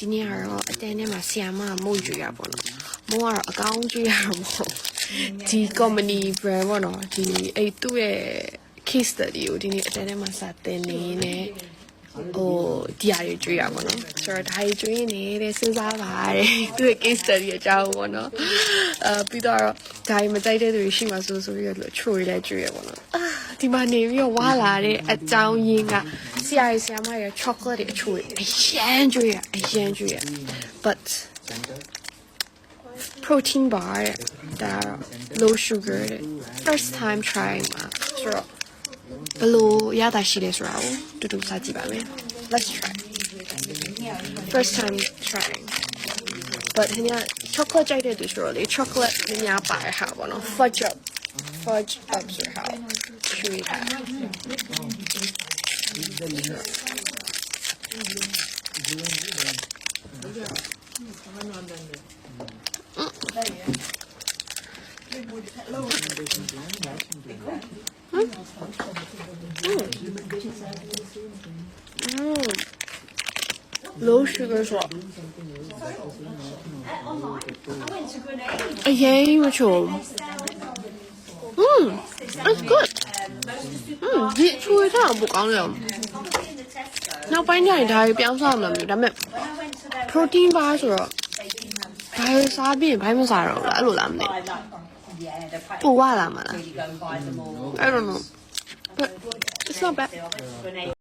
ဒီနေ့ကတော့အတန်းထဲမှာဆီယာမကမုတ်ကြွရပါတော့မိုးကတော့အကောင်းကြွရမှာမဟုတ်ဒီ company brand ပေါ့နော်ဒီအဲ့သူ့ရဲ့ case study ကိုဒီနေ့အတန်းထဲမှာစတင်နေနေဟိုဒီအရာတွေကြွရပါတော့ဆိုတော့ဒါတွေကြွရနေတဲ့စဉ်းစားပါတဲ့သူ့ရဲ့ case study အကြောင်းပေါ့နော်အဲပြီးတော့ဒါတွေမကြိုက်တဲ့သူတွေရှိမှဆိုဆိုပြီးတော့ချိုတွေလည်းကြွရပါတော့အာဒီမှာနေပြီးတော့ဝါလာတဲ့အကြောင်းရင်းက ဆရာကြီးဆရာမရဲ့ chocolate တွေအချိုတွေအရန်ကြွရအရန်ကြွရ but protein bar တဲ့ဒါကတော့ low sugar တဲ့ first time trying မှာဆိုတော့ဘယ်လိုရတာရှိလဲဆိုတာကိုတူတူစားကြည့်ပါမယ် let's try first time trying but ဟိညာ chocolate ကြိုက်တဲ့သူဆိုတော့လေ chocolate နည်းများပါတဲ့ဟာပေါ့နော် fudge up fudge up ဆိုတဲ့ဟာကိုရွှေ့ 嗯，嗯，嗯，嗯，嗯，老实跟你说，哎，因我穷，嗯，it's good，嗯，你出去一趟不高兴。 နောက်ပိုင်းကျရင်ဒါတွေပြောင်းစားမှမလို့ဒါပေမဲ့ protein bar ဆိုတော့ဒါတွေစားပြီးရင်ဘိုင်းမစားတော့ဘူးလားအဲ့လိုလားမသိ buy like yeah, they're quite ပူဝလာမလား really go and buy them all. I don't know but it's not bad Grenade